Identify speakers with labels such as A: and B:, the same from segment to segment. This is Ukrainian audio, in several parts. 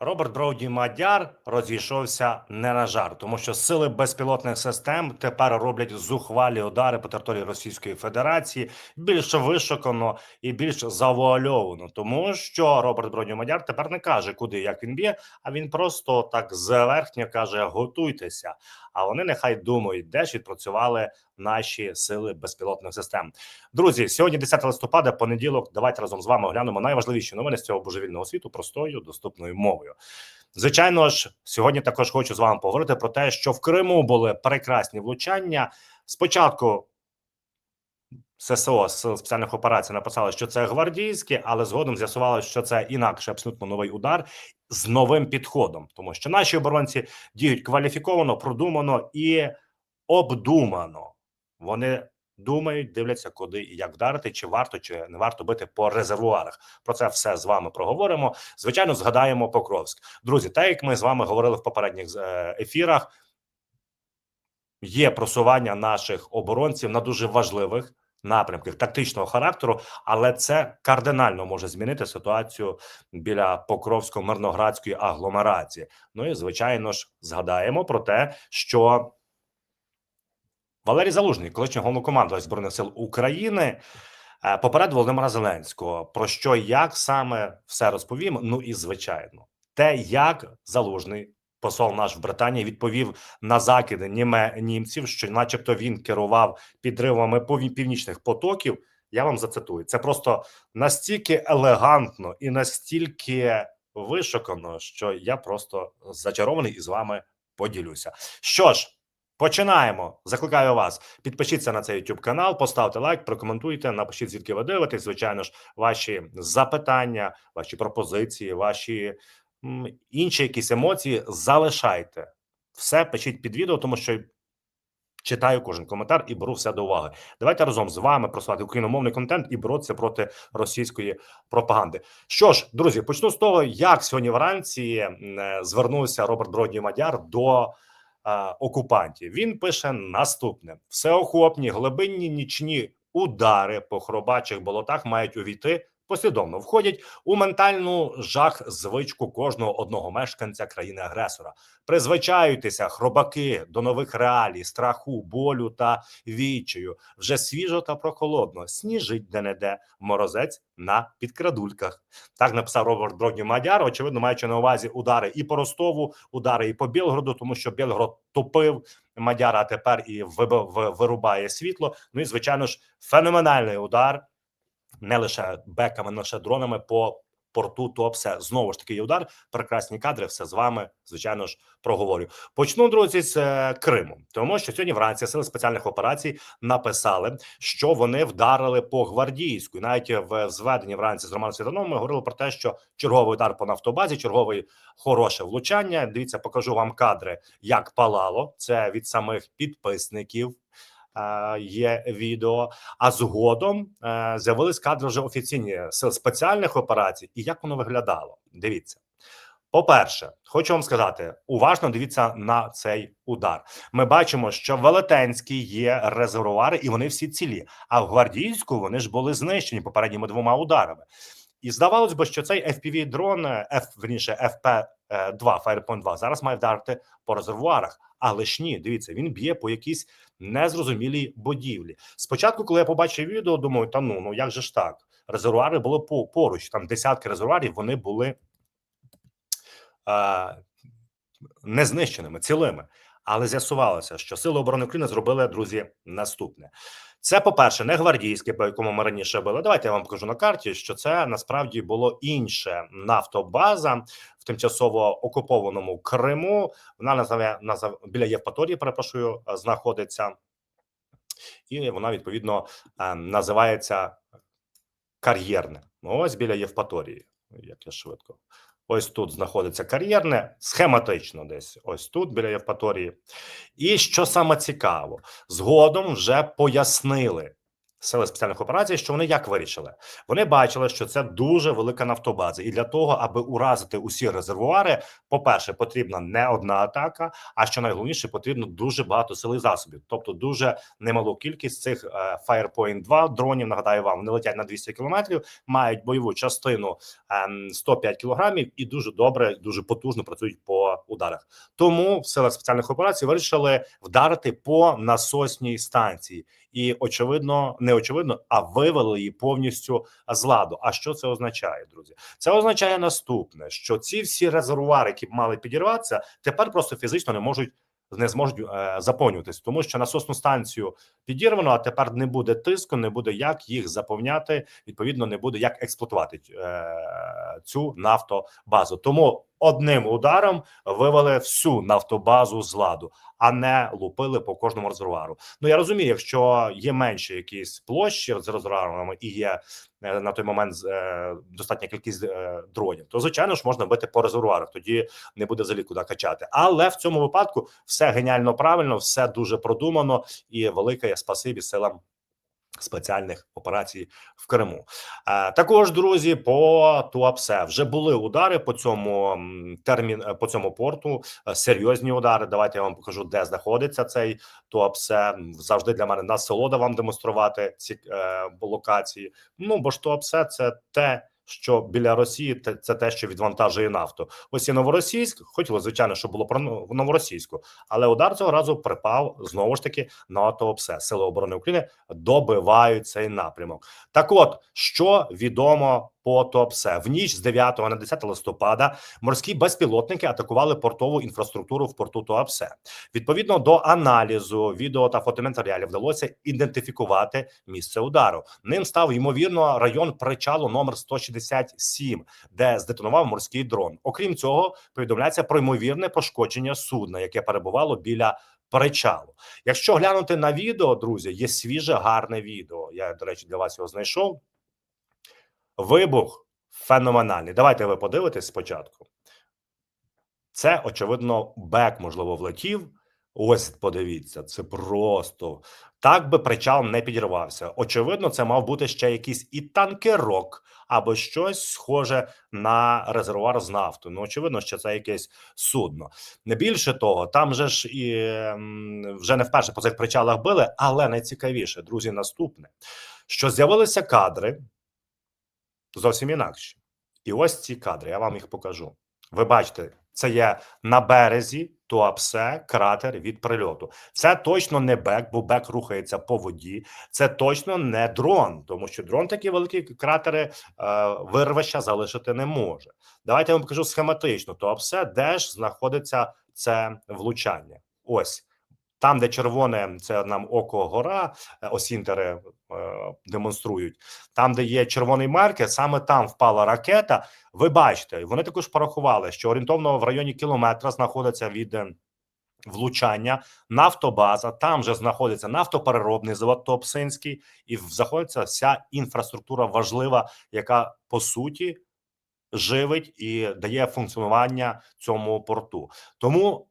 A: Роберт Броуді Мадяр розійшовся не на жарт, тому що сили безпілотних систем тепер роблять зухвалі удари по території Російської Федерації більш вишукано і більш завуальовано, тому що Роберт Броуді Мадяр тепер не каже, куди як він б'є, а він просто так зверхньо каже: готуйтеся. А вони нехай думають, де ж відпрацювали наші сили безпілотних систем. Друзі, сьогодні 10 листопада, понеділок. Давайте разом з вами оглянемо найважливіші новини з цього божевільного світу простою доступною мовою. Звичайно ж, сьогодні також хочу з вами поговорити про те, що в Криму були прекрасні влучання. Спочатку ССО сил спеціальних операцій написали, що це гвардійські, але згодом з'ясувалося, що це інакше абсолютно новий удар з новим підходом, тому що наші оборонці діють кваліфіковано, продумано і обдумано. Вони думають, дивляться, куди і як вдарити, чи варто, чи не варто бити по резервуарах. Про це все з вами проговоримо. Звичайно, згадаємо Покровськ. Друзі, так як ми з вами говорили в попередніх е, ефірах, є просування наших оборонців на дуже важливих напрямках тактичного характеру, але це кардинально може змінити ситуацію біля Покровсько мирноградської агломерації. Ну і звичайно ж згадаємо про те, що Валерій Залужний, колишній головнокомандувач збройних сил України, е, поперед Володимира Зеленського. Про що як саме все розповім? Ну і звичайно, те, як залужний посол наш в Британії відповів на закиди німе німців, що, начебто, він керував підривами північних потоків. Я вам зацитую. Це просто настільки елегантно і настільки вишукано, що я просто зачарований і з вами поділюся. Що ж. Починаємо. Закликаю вас. Підпишіться на цей YouTube канал, поставте лайк, прокоментуйте, напишіть, звідки ви дивитесь. Звичайно ж, ваші запитання, ваші пропозиції, ваші інші якісь емоції залишайте. Все пишіть під відео, тому що читаю кожен коментар і беру все до уваги. Давайте разом з вами просувати україномовний контент і боротися проти російської пропаганди. Що ж, друзі, почну з того, як сьогодні вранці е, звернувся Роберт Бродній Мадяр до е, окупантів. Він пише наступне: всеохопні глибинні нічні удари по хробачих болотах мають увійти. Послідовно входять у ментальну жах звичку кожного одного мешканця країни-агресора. Призвичаюйтеся, хробаки, до нових реалій, страху, болю та відчаю. Вже свіжо та прохолодно. Сніжить де-не-де, морозець на підкрадульках. Так написав Роберт Бродні Мадяр. Очевидно, маючи на увазі удари і по Ростову, удари і по Білгороду, тому що Білгород топив Мадяра, тепер і виб- в- вирубає світло. Ну і звичайно ж, феноменальний удар не лише беками, не лише дронами по порту Топсе. Знову ж таки є удар. Прекрасні кадри. Все з вами, звичайно ж, проговорю. Почну друзі з е, Криму, тому що сьогодні вранці сили спеціальних операцій написали, що вони вдарили по гвардійську. Навіть в зведенні вранці з Романом Світаном ми говорили про те, що черговий удар по нафтобазі, черговий хороше влучання. Дивіться, покажу вам кадри, як палало. Це від самих підписників. Е, Є відео, а згодом е, з'явились кадри вже офіційні сил спеціальних операцій, і як воно виглядало. Дивіться. По-перше, хочу вам сказати, уважно дивіться на цей удар. Ми бачимо, що в Велетенській є резервуари, і вони всі цілі. А в гвардійську вони ж були знищені попередніми двома ударами. І здавалось би, що цей fpv дрон F, верніше FP2 Firepoint 2 зараз має вдарити по резервуарах. Але ж ні, дивіться, він б'є по якійсь незрозумілій будівлі. Спочатку, коли я побачив відео, думаю, та ну ну як же ж так? Резервуари були по поруч. Там десятки резервуарів, вони були е, незнищеними, цілими. Але з'ясувалося, що сили оборони України зробили друзі наступне. Це, по-перше, не гвардійське, по якому ми раніше були. Давайте я вам покажу на карті, що це насправді було інше нафтобаза в тимчасово окупованому Криму. Вона називає назав біля Євпаторії, перепрошую, е, знаходиться, і вона відповідно е, називається кар'єрне. Ось біля Євпаторії. Як я швидко. Ось тут знаходиться кар'єрне, схематично десь ось тут, біля Євпаторії. І що саме цікаво, згодом вже пояснили сили спеціальних операцій, що вони як вирішили? Вони бачили, що це дуже велика нафтобаза, і для того, аби уразити усі резервуари, по-перше, потрібна не одна атака, а що найголовніше, потрібно дуже багато сили засобів, тобто дуже немалу кількість цих е, Firepoint 2 дронів. Нагадаю вам, вони летять на 200 кілометрів, мають бойову частину ем, 105 кілограмів і дуже добре, дуже потужно працюють по ударах. Тому в силах спеціальних операцій вирішили вдарити по насосній станції, і очевидно, не очевидно, а вивели її повністю з ладу. А що це означає, друзі? Це означає наступне: що ці всі резервуари, які б мали підірватися, тепер просто фізично не можуть. Не зможуть е, заповнюватись, тому що насосну станцію підірвано, а тепер не буде тиску, не буде як їх заповняти. Відповідно, не буде як експлуатувати е, цю нафтобазу. Тому одним ударом вивели всю нафтобазу з ладу, а не лупили по кожному резервуару. Ну я розумію, якщо є менше якісь площі з резервуарами і є е, на той момент е, достатня кількість е, дронів, то звичайно ж можна бити по резервуарах. Тоді не буде взагалі куди качати. Але в цьому випадку все геніально правильно, все дуже продумано і велике спасибі силам. Спеціальних операцій в Криму е, також друзі по Туапсе вже були удари по цьому термін е, по цьому порту. е, Серйозні удари. Давайте я вам покажу, де знаходиться цей Туапсе. Завжди для мене насолода вам демонструвати ці локації. Ну бо ж Туапсе це те. Що біля Росії це те, що відвантажує нафту. Ось і новоросійськ. Хотіло звичайно, щоб було про Ну- новоросійську, але удар цього разу припав знову ж таки на Туапсе. Сили оборони України добивають цей напрямок. Так, от що відомо по Туапсе? в ніч з 9 на 10 листопада морські безпілотники атакували портову інфраструктуру в порту Туапсе. Відповідно до аналізу відео та фотоматеріалів вдалося ідентифікувати місце удару. Ним став ймовірно район причалу номер 167, де здетонував морський дрон. Окрім цього, повідомляється про ймовірне пошкодження судна, яке перебувало біля. Причалу, якщо глянути на відео, друзі, є свіже гарне відео. Я, до речі, для вас його знайшов. Вибух феноменальний. Давайте ви подивитесь спочатку. Це, очевидно, бек, можливо, влетів. Ось подивіться, це просто так би причал не підірвався. Очевидно, це мав бути ще якийсь і танкерок, або щось схоже на резервуар з нафтою. Ну, очевидно, що це якесь судно. Не більше того, там же ж і вже не вперше по цих причалах били, але найцікавіше, друзі, наступне, що з'явилися кадри зовсім інакші. І ось ці кадри, я вам їх покажу. Ви бачите, це є на березі Туапсе кратер від прильоту. Це точно не бек, бо бек рухається по воді. Це точно не дрон, тому що дрон такі великі кратери е, вирвища залишити не може. Давайте я вам покажу схематично. Туапсе, де ж знаходиться це влучання. Ось там, де червоне, це нам око гора, е, осінтери е, демонструють. Там, де є червоний маркер, саме там впала ракета. Ви бачите, вони також порахували, що орієнтовно в районі кілометра знаходиться від е, влучання нафтобаза. Там же знаходиться нафтопереробний завод Топсинський, і знаходиться вся інфраструктура важлива, яка по суті живить і дає функціонування цьому порту. Тому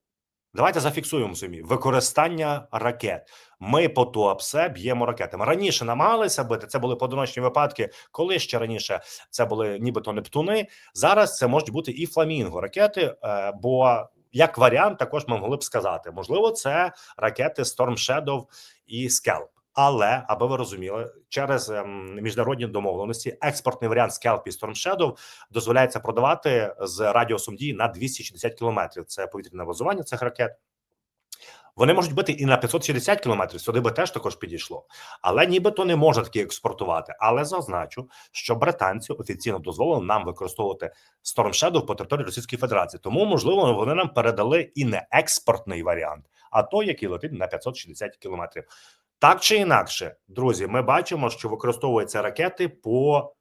A: давайте зафіксуємо собі використання ракет. Ми по Туапсе б'ємо ракетами. Раніше намагалися бити. Це були поодиночні випадки. Коли ще раніше це були нібито Нептуни. Зараз це можуть бути і фламінго ракети. е, Бо як варіант, також ми могли б сказати, можливо, це ракети Storm Shadow і Scalp. Але аби ви розуміли, через ем, міжнародні домовленості експортний варіант Scalp Storm Shadow дозволяється продавати з радіусом дії на 260 кілометрів. Це повітряне базування цих ракет. Вони можуть бити і на 560 кілометрів. Сюди би теж також підійшло, але нібито не можна такі експортувати. Але зазначу, що британці офіційно дозволили нам використовувати Storm Shadow по території Російської Федерації. Тому можливо вони нам передали і не експортний варіант, а той, який летить на 560 кілометрів. Так чи інакше, друзі, ми бачимо, що використовуються ракети по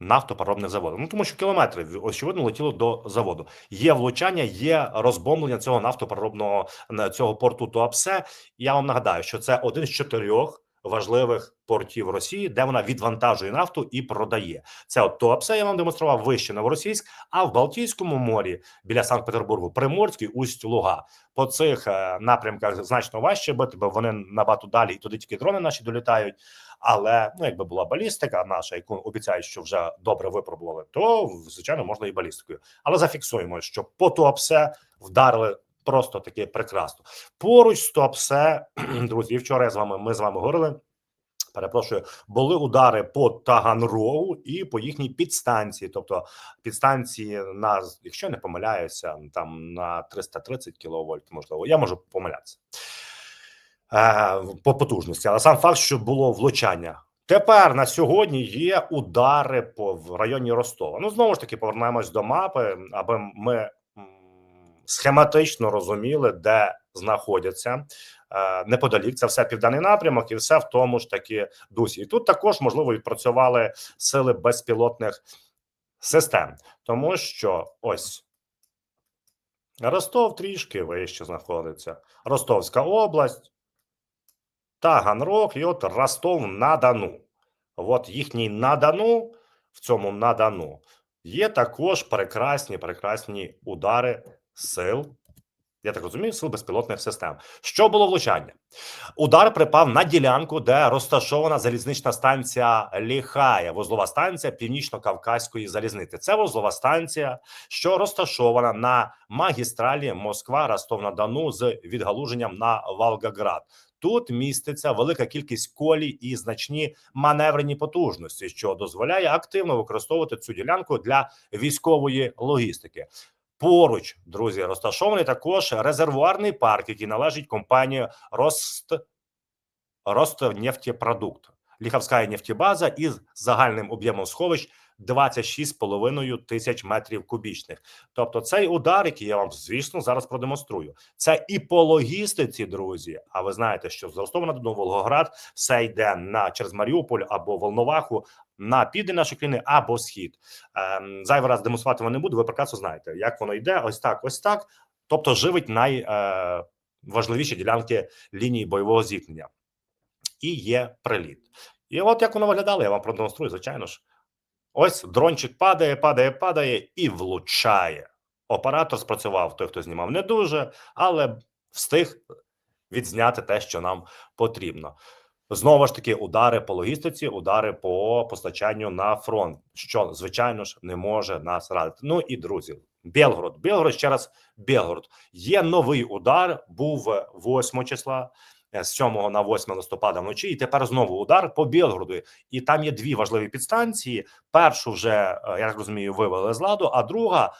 A: нафтопереробних заводах. Ну тому що кілометри очевидно летіло до заводу. Є влучання, є розбомблення цього нафтопереробного на цього порту Туапсе. Я вам нагадаю, що це один з чотирьох важливих портів Росії, де вона відвантажує нафту і продає. Це от Туапсе я вам демонстрував вище Новоросійськ, а в Балтійському морі біля Санкт-Петербургу, Приморський, усть Луга. По цих е, напрямках значно важче бити, бо вони набагато далі, і туди тільки дрони наші долітають. Але ну, якби була балістика наша, яку обіцяють, що вже добре випробували, то звичайно можна і балістикою. Але зафіксуємо, що по Туапсе вдарили просто таки прекрасно. Поруч з Туапсе, друзі, вчора я з вами ми з вами говорили. Перепрошую, були удари по Таганрогу і по їхній підстанції, тобто підстанції на, якщо не помиляюся, там на 330 кВт, можливо, я можу помилятися е, по потужності, але сам факт, що було влучання. Тепер на сьогодні є удари по в районі Ростова. Ну знову ж таки повернемось до мапи, аби ми схематично розуміли, де знаходяться е, неподалік. Це все південний напрямок, і все в тому ж таки дусі. І тут також можливо відпрацювали сили безпілотних систем, тому що ось. Ростов трішки вище знаходиться. Ростовська область, Таганрог і от Ростов на Дону. От їхній на Дону, в цьому на Дону є також прекрасні, прекрасні удари сил. Я так розумію, сил безпілотних систем. Що було влучання? Удар припав на ділянку, де розташована залізнична станція Ліхая, вузлова станція північно-кавказької залізниці. Це вузлова станція, що розташована на магістралі Москва Ростов на Дону з відгалуженням на Волгоград. Тут міститься велика кількість колій і значні маневрені потужності, що дозволяє активно використовувати цю ділянку для військової логістики. Поруч, друзі, розташований також резервуарний парк, який належить компанії Рост Ростнефтепродукт. Ліхавська нефтебаза із загальним об'ємом сховищ 26,5 тисяч метрів кубічних. Тобто, цей удар, який я вам звісно зараз продемонструю, це і по логістиці, друзі. А ви знаєте, що з Ростова на Дону Волгоград все йде на через Маріуполь або Волноваху на південь нашої країни або схід. Ем, зайвий раз демонструвати вам не буду. Ви прекрасно знаєте, як воно йде. Ось так, ось так. Тобто, живить найважливіші е, ділянки лінії бойового зіткнення. І є приліт. І от як воно виглядало, я вам продемонструю, звичайно ж. Ось дрончик падає, падає, падає і влучає. Оператор спрацював той, хто знімав не дуже, але встиг відзняти те, що нам потрібно. Знову ж таки, удари по логістиці, удари по постачанню на фронт, що звичайно ж не може нас радити. Ну і друзі, Білгород, Білгород ще раз Білгород. Є новий удар. Був 8 числа. З 7 на 8 листопада вночі, і тепер знову удар по Білгороду. І там є дві важливі підстанції. Першу вже я так розумію, вивели з ладу. А друга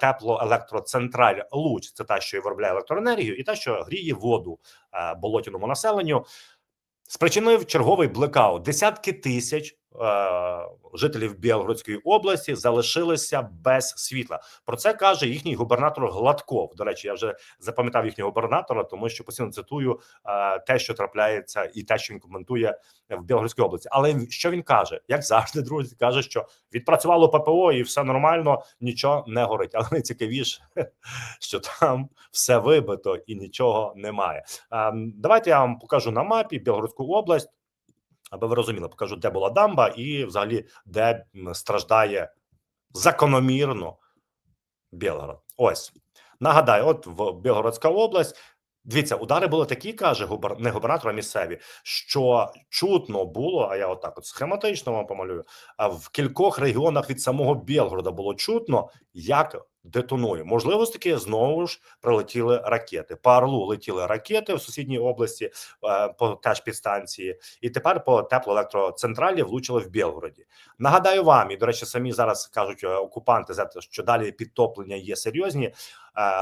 A: теплоелектроцентраль Луч. Це та, що і виробляє електроенергію, і та, що гріє воду болотяному населенню. Спричинив черговий блекаут. Десятки тисяч е, жителів Білгородської області залишилися без світла. Про це каже їхній губернатор Гладков. До речі, я вже запам'ятав їхнього губернатора, тому що постійно цитую е, те, що трапляється, і те, що він коментує в Білгородській області. Але що він каже? Як завжди, друзі, каже, що відпрацювало ППО і все нормально, нічого не горить. Але найцікавіше, що там все вибито і нічого немає. Е, давайте я вам покажу на мапі Білгородську область. Аби ви розуміли, покажу, де була дамба, і взагалі де страждає закономірно Білгород. Ось нагадаю, от в Білгородська область. Дивіться, удари були такі, каже губер... не губернатор, а місцеві, що чутно було. А я отак от схематично вам помалюю. А в кількох регіонах від самого Білгорода було чутно, як детонує. Можливо, таки знову ж прилетіли ракети. По Орлу летіли ракети в сусідній області, е, по теж підстанції, і тепер по теплоелектроцентралі влучили в Білгороді. Нагадаю вам, і до речі, самі зараз кажуть е, окупанти за те, що далі підтоплення є серйозні. Е,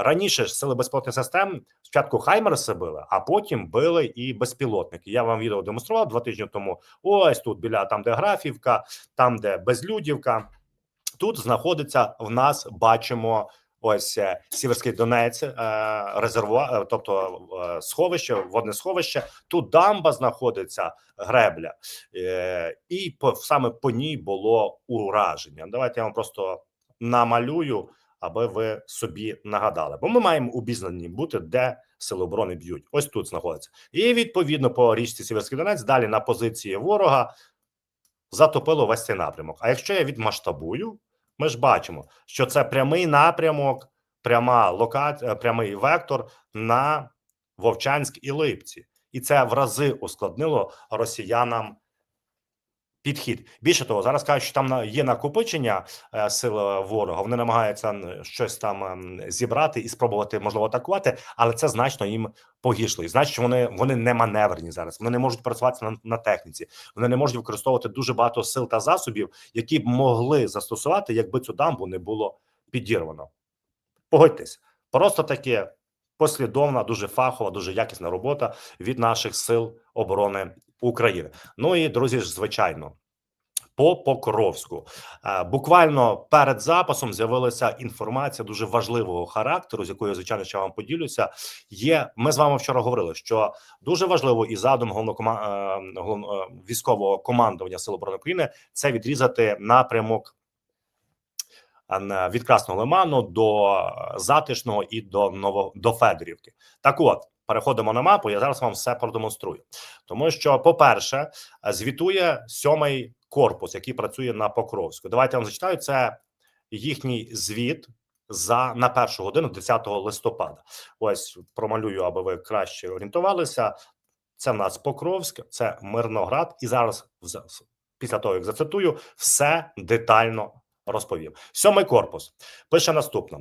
A: раніше ж сили безпілотних систем спочатку Хаймерси били, а потім били і безпілотники. Я вам відео демонстрував два тижні тому. Ось тут біля там, де Графівка, там де Безлюдівка. Тут знаходиться в нас, бачимо ось е, Сіверський Донець, е, резервуар, тобто е, сховище, водне сховище. Тут дамба знаходиться гребля, і саме по ній було ураження. Давайте я вам просто намалюю, аби ви собі нагадали. Бо ми маємо обізнані бути, де сили оборони б'ють. Ось тут знаходиться. І відповідно по річці Сіверський Донець далі на позиції ворога затопило весь цей напрямок. А якщо я відмасштабую, ми ж бачимо, що це прямий напрямок, пряма локація, прямий вектор на Вовчанськ і Липці, і це в рази ускладнило росіянам підхід. Більше того, зараз кажуть, що там є накопичення е, сил е, ворога. Вони намагаються щось там ем, зібрати і спробувати можливо атакувати, але це значно їм погіршило. І значить, що вони вони не маневрені зараз. Вони не можуть працювати на, на техніці. Вони не можуть використовувати дуже багато сил та засобів, які б могли застосувати, якби цю дамбу не було підірвано. Погодьтесь, просто таке послідовна, дуже фахова, дуже якісна робота від наших сил оборони України. Ну і друзі, ж звичайно. По Покровську Е, буквально перед записом з'явилася інформація дуже важливого характеру, з якою звичайно ще вам поділюся. Є ми з вами вчора говорили, що дуже важливо і задум головнокома е, е, військового командування Сил оборони України це відрізати напрямок від Красного Лиману до Затишного і до Ново до Федорівки. Так, от переходимо на мапу. Я зараз вам все продемонструю, тому що, по-перше, звітує сьомий корпус, який працює на Покровську. Давайте я вам зачитаю. Це їхній звіт за на першу годину 10 листопада. Ось промалюю, аби ви краще орієнтувалися. Це в нас Покровськ, це Мирноград, і зараз після того, як зацитую, все детально розповім. Сьомий корпус пише наступне.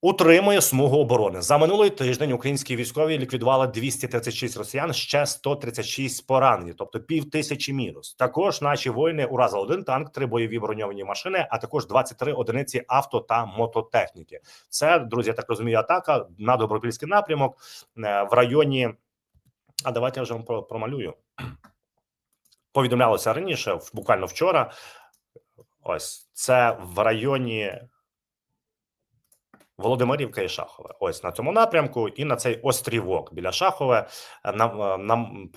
A: Утримує смугу оборони за минулий тиждень. Українські військові ліквідували 236 росіян, ще 136 поранені, тобто пів тисячі мінус. Також наші воїни уразили один танк, три бойові броньовані машини, а також 23 одиниці авто та мототехніки. Це друзі, я так розумію, атака на добропільський напрямок е, в районі. А давайте я вже вам про- промалюю. Повідомлялося раніше, буквально вчора. Ось це в районі Володимирівка і Шахове. Ось на цьому напрямку, і на цей острівок біля Шахове е, нам, е, нам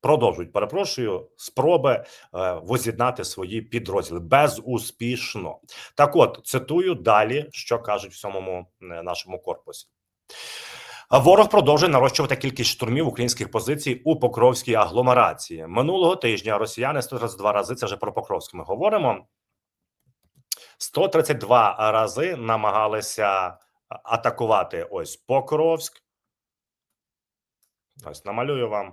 A: продовжують, перепрошую, спроби е, воз'єднати свої підрозділи безуспішно. Так, от цитую далі, що кажуть в е, нашому корпусі. Ворог продовжує нарощувати кількість штурмів українських позицій у Покровській агломерації. Минулого тижня росіяни 132 рази. Це вже про Покровськ. Ми говоримо. 132 рази намагалися атакувати ось Покровськ. Ось намалюю вам.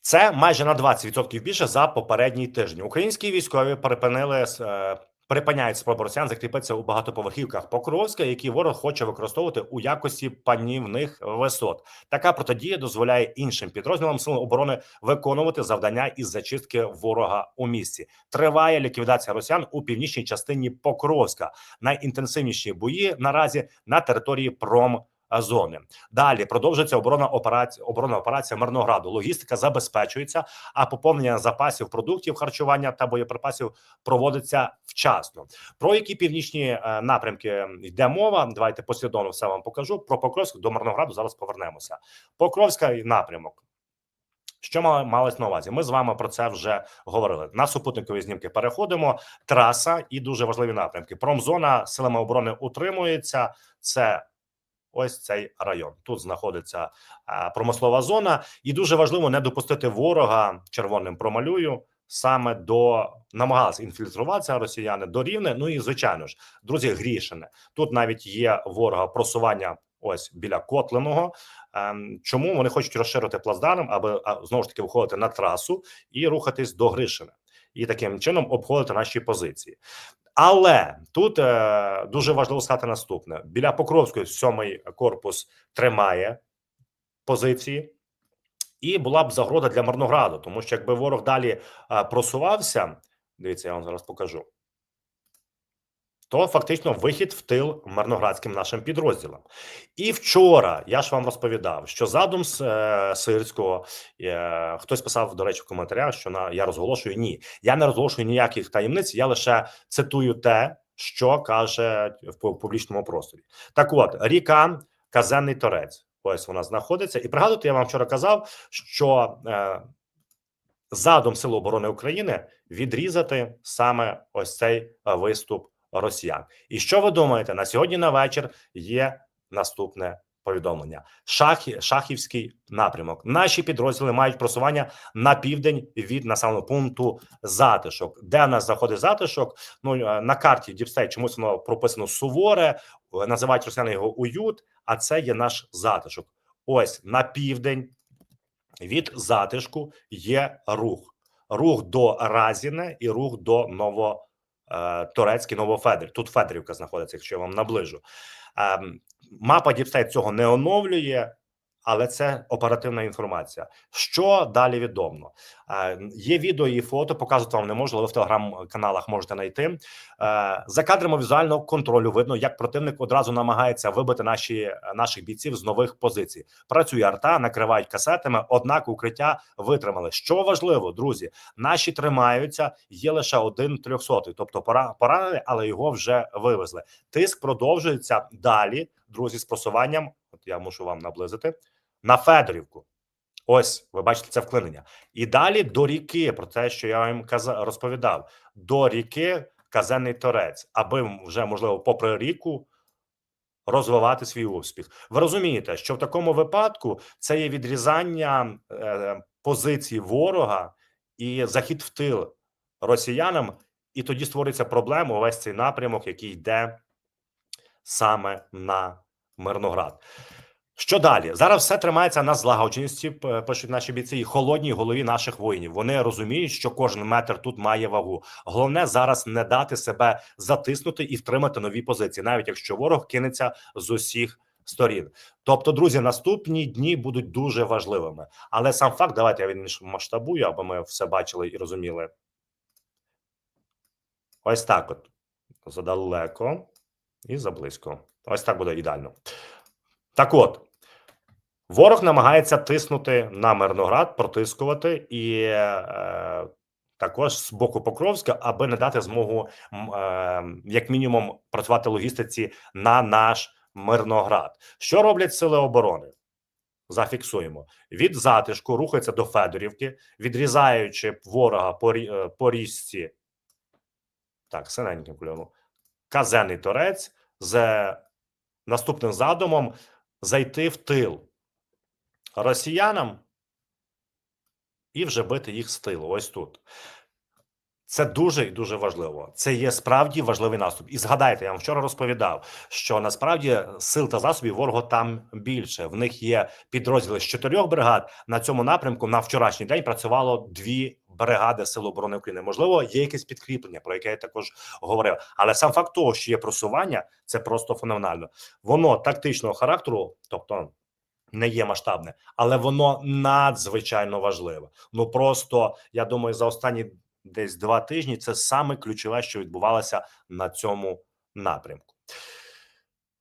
A: Це майже на 20% більше за попередній тиждень. Українські військові припинили е, припиняють спроби росіян закріпитися у багатоповерхівках Покровська, які ворог хоче використовувати у якості панівних висот. Така протидія дозволяє іншим підрозділам сил оборони виконувати завдання із зачистки ворога у місті. Триває ліквідація росіян у північній частині Покровська. Найінтенсивніші бої наразі на території пром. Зони далі продовжується оборона операція оборонна операція Мирнограду. Логістика забезпечується, а поповнення запасів продуктів харчування та боєприпасів проводиться вчасно. Про які північні е, напрямки йде мова? Давайте послідовно все вам покажу. Про Покровськ до Мирнограду зараз повернемося. Покровська напрямок. Що малось на увазі? Ми з вами про це вже говорили. На супутникові знімки переходимо. Траса і дуже важливі напрямки. Промзона силами оборони утримується. Це ось цей район. Тут знаходиться промислова зона, і дуже важливо не допустити ворога червоним промалюю. Саме до намагалися інфільтруватися росіяни до рівне. Ну і звичайно ж, друзі, Грішине. Тут навіть є ворога просування ось біля Котлиного. Ем, чому вони хочуть розширити плацдарм, аби знову ж таки виходити на трасу і рухатись до Гришина, і таким чином обходити наші позиції. Але тут е, дуже важливо сказати наступне: біля Покровської сьомий корпус тримає позиції, і була б загрода для Марнограду, тому що якби ворог далі е, просувався, дивіться, я вам зараз покажу. То фактично вихід в тил марноградським нашим підрозділам. І вчора я ж вам розповідав, що задум з е, Сирського е, хтось писав, до речі, в коментарях, що на я розголошую. Ні, я не розголошую ніяких таємниць. Я лише цитую те, що каже в пу- публічному просторі. Так, от ріка Казенний Торець. Ось вона знаходиться. І пригадуйте, я вам вчора казав, що е, задум Сил оборони України відрізати саме ось цей е, виступ росіян. І що ви думаєте? На сьогодні на вечір є наступне повідомлення: Шахі, Шахівський напрямок. Наші підрозділи мають просування на південь від населеного пункту затишок. Де нас заходить затишок? Ну е, на карті Діпстей чомусь воно прописано суворе, е, називають росіяни його уют, а це є наш затишок. Ось на південь від затишку є рух. Рух до Разіне і рух до Ново е, Турецький Новофедер. Тут Федрівка знаходиться, якщо я вам наближу. Ем, Мапа Діпстейт цього не оновлює, але це оперативна інформація. Що далі відомо? Е, Є відео і фото, показувати вам не можу, але в телеграм-каналах можете знайти. Е, За кадрами візуального контролю видно, як противник одразу намагається вибити наші наших бійців з нових позицій. Працює арта, накривають касетами, однак укриття витримали. Що важливо, друзі, наші тримаються. Є лише один трьохсотий, тобто пора поранений, але його вже вивезли. Тиск продовжується далі. Друзі, з просуванням. От я мушу вам наблизити на Федорівку. Ось ви бачите це вклинення. І далі до ріки, про те, що я вам розповідав, до ріки Казенний Торець, аби вже можливо, попри ріку, розвивати свій успіх. Ви розумієте, що в такому випадку це є відрізання е, позиції ворога і захід в тил росіянам, і тоді створюється проблема увесь цей напрямок, який йде саме на Мирноград. Що далі? Зараз все тримається на злагодженості, пишуть наші бійці, і холодній голові наших воїнів. Вони розуміють, що кожен метр тут має вагу. Головне зараз не дати себе затиснути і втримати нові позиції, навіть якщо ворог кинеться з усіх сторін. Тобто, друзі, наступні дні будуть дуже важливими. Але сам факт, давайте я він масштабую, аби ми все бачили і розуміли. Ось так, от задалеко і заблизько. Ось так буде ідеально. Так от, ворог намагається тиснути на Мирноград, протискувати і е, також з боку Покровська, аби не дати змогу, е, як мінімум, працювати логістиці на наш Мирноград. Що роблять сили оборони? Зафіксуємо від затишку, рухаються до Федорівки, відрізаючи ворога по, е, по річці. Так, синеньким кольором. Казенний торець з наступним задумом зайти в тил росіянам і вже бити їх з тилу. Ось тут. Це дуже і дуже важливо. Це є справді важливий наступ. І згадайте, я вам вчора розповідав, що насправді сил та засобів ворога там більше. В них є підрозділи з чотирьох бригад. На цьому напрямку на вчорашній день працювало дві бригади Сил оборони України. Можливо, є якесь підкріплення, про яке я також говорив. Але сам факт того, що є просування, це просто феноменально. Воно тактичного характеру, тобто не є масштабне, але воно надзвичайно важливе. Ну просто я думаю, за останні десь два тижні це саме ключове, що відбувалося на цьому напрямку.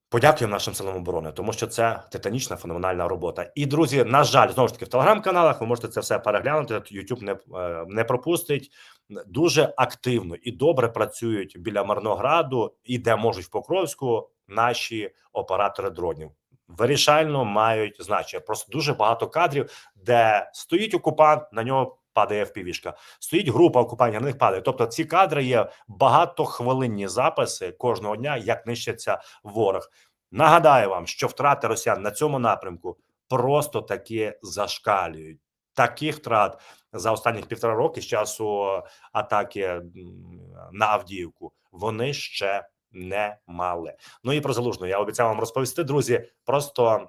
A: Подякуємо нашим силам оборони, тому що це титанічна феноменальна робота. І друзі, на жаль, знову ж таки в телеграм-каналах ви можете це все переглянути. YouTube не, е, не пропустить. Дуже активно і добре працюють біля Марнограду і де можуть в Покровську наші оператори дронів. Вирішально мають значення. Просто дуже багато кадрів, де стоїть окупант, на нього падає впівішка. Стоїть група окупантів, на них падає. Тобто, ці кадри є багатохвилинні записи кожного дня, як нищиться ворог. Нагадаю вам, що втрати росіян на цьому напрямку просто таки зашкалюють. Таких втрат за останніх півтора роки з часу атаки на Авдіївку вони ще не мали. Ну і про залужну я обіцяв вам розповісти, друзі. Просто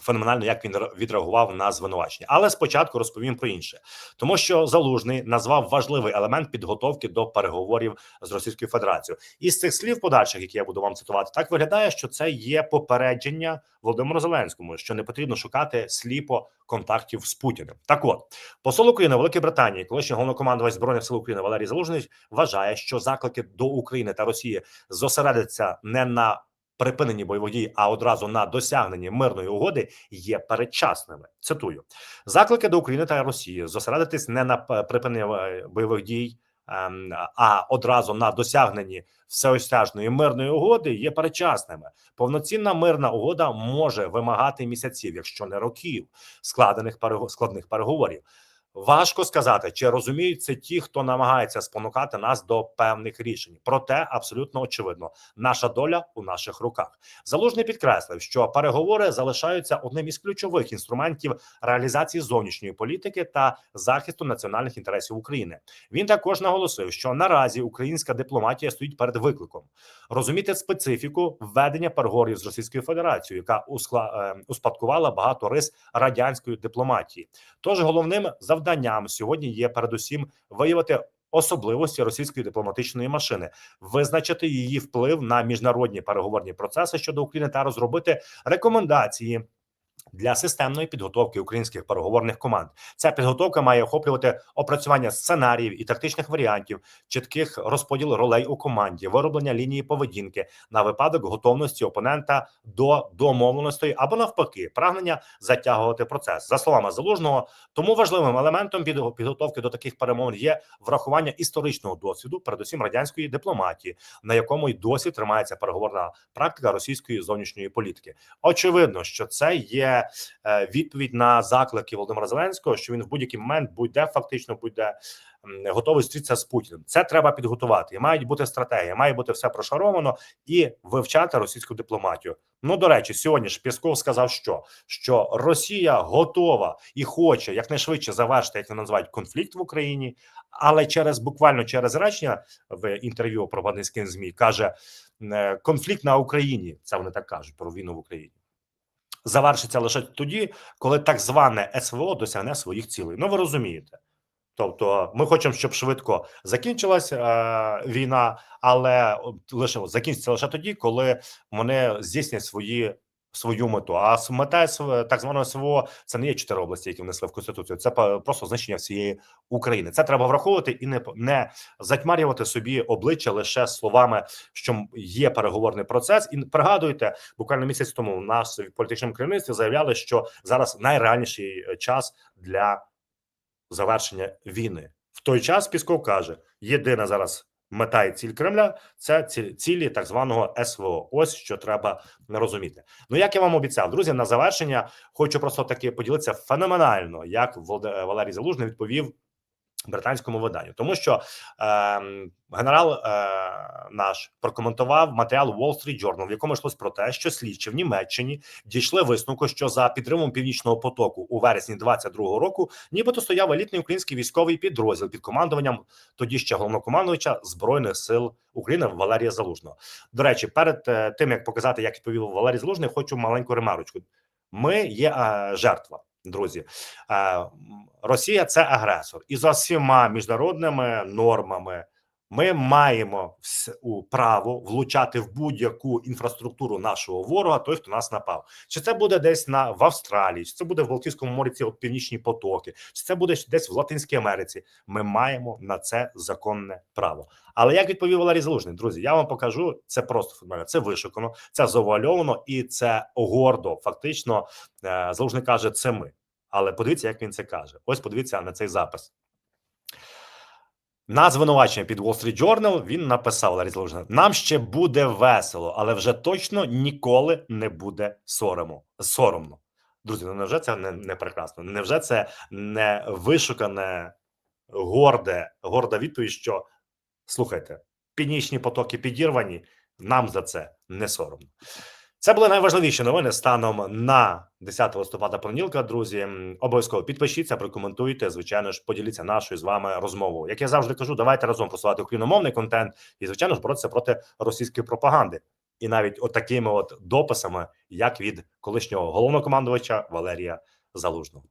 A: феноменально, як він відреагував на звинувачення. Але спочатку розповім про інше, тому що залужний назвав важливий елемент підготовки до переговорів з Російською Федерацією. Із цих слів подальших, які я буду вам цитувати, так виглядає, що це є попередження Володимиру Зеленському, що не потрібно шукати сліпо контактів з Путіним. Так от посол України в Великій Британії, колишній головнокомандувач збройних сил України Валерій Залужний вважає, що заклики до України та Росії зосередяться не на припиненні бойових дій, а одразу на досягненні мирної угоди є передчасними. Цитую заклики до України та Росії зосередитись не на припиненні е, бойових дій. ем, А одразу на досягненні всеосяжної мирної угоди є передчасними. Повноцінна мирна угода може вимагати місяців, якщо не років, складених складних переговорів. Важко сказати, чи розуміють це ті, хто намагається спонукати нас до певних рішень. Проте абсолютно очевидно, наша доля у наших руках. Залужний підкреслив, що переговори залишаються одним із ключових інструментів реалізації зовнішньої політики та захисту національних інтересів України. Він також наголосив, що наразі українська дипломатія стоїть перед викликом розуміти специфіку введення переговорів з Російською Федерацією, яка е, успадкувала багато рис радянської дипломатії. Тож головним завданням сьогодні є передусім виявити особливості російської дипломатичної машини, визначити її вплив на міжнародні переговорні процеси щодо України та розробити рекомендації. Для системної підготовки українських переговорних команд ця підготовка має охоплювати опрацювання сценаріїв і тактичних варіантів, чітких розподіл ролей у команді, вироблення лінії поведінки на випадок готовності опонента до домовленостей або навпаки, прагнення затягувати процес. За словами залужного, тому важливим елементом під- підготовки до таких перемовин є врахування історичного досвіду, передусім радянської дипломатії, на якому й досі тримається переговорна практика російської зовнішньої політики. Очевидно, що це є е, відповідь на заклики Володимира Зеленського, що він в будь-який момент буде фактично буде м, готовий зустрітися з Путіним. Це треба підготувати. Мають бути стратегія, має бути все прошаровано і вивчати російську дипломатію. Ну до речі, сьогодні ж Пісков сказав, що що Росія готова і хоче якнайшвидше завершити, як вони називають конфлікт в Україні, але через буквально через речення в інтерв'ю про пропагандистським змі каже конфлікт на Україні. Це вони так кажуть про війну в Україні. Завершиться лише тоді, коли так зване СВО досягне своїх цілей. Ну ви розумієте. Тобто, ми хочемо, щоб швидко закінчилась е, війна, але лише закінчиться лише тоді, коли вони здійснять свої свою мету. А мета так званого СВО це не є чотири області, які внесли в конституцію. Це просто знищення всієї України. Це треба враховувати і не не затьмарювати собі обличчя лише словами, що є переговорний процес. І пригадуйте, буквально місяць тому у нас в політичному керівництві заявляли, що зараз найреальніший е, час для завершення війни. В той час Пісков каже: єдина зараз мета і ціль Кремля це цілі так званого СВО. Ось що треба розуміти. Ну як я вам обіцяв, друзі, на завершення хочу просто таки поділитися феноменально, як Валерій Залужний відповів. Британському виданню, тому що ем, генерал е, наш прокоментував матеріал Wall Street Journal, в якому йшлось про те, що слідчі в Німеччині дійшли висновку, що за підтримом північного потоку у вересні 22-го року, нібито стояв елітний український військовий підрозділ під командуванням тоді ще головнокомандувача збройних сил України Валерія Залужного. До речі, перед е, тим як показати, як відповів Валерій Залужний, хочу маленьку ремарочку. Ми є е, жертва. Друзі, Е, Росія це агресор, і за всіма міжнародними нормами ми маємо право влучати в будь-яку інфраструктуру нашого ворога, той, хто нас напав. Чи це буде десь на в Австралії, чи це буде в Балтійському морі ці от північні потоки, чи це буде десь в Латинській Америці? Ми маємо на це законне право. Але як відповів Валерій Залужний, друзі, я вам покажу це просто формально. Це вишукано, це завуальовано і це гордо. Фактично, е, Залужний каже, це ми. Але подивіться, як він це каже. Ось подивіться на цей запис. На звинувачення під Wall Street Journal він написав Ларі Залужний, Нам ще буде весело, але вже точно ніколи не буде сорому. соромно. Друзі, ну невже це не, не прекрасно? Невже це не вишукане, горде, горда відповідь, що слухайте, північні потоки підірвані, нам за це не соромно. Це були найважливіші новини станом на 10 листопада понеділка. Друзі, обов'язково підпишіться, прокоментуйте. Звичайно ж, поділіться нашою з вами розмовою. Як я завжди кажу, давайте разом просувати україномовний контент і, звичайно ж, боротися проти російської пропаганди. І навіть отакими от дописами, як від колишнього головнокомандувача Валерія Залужного.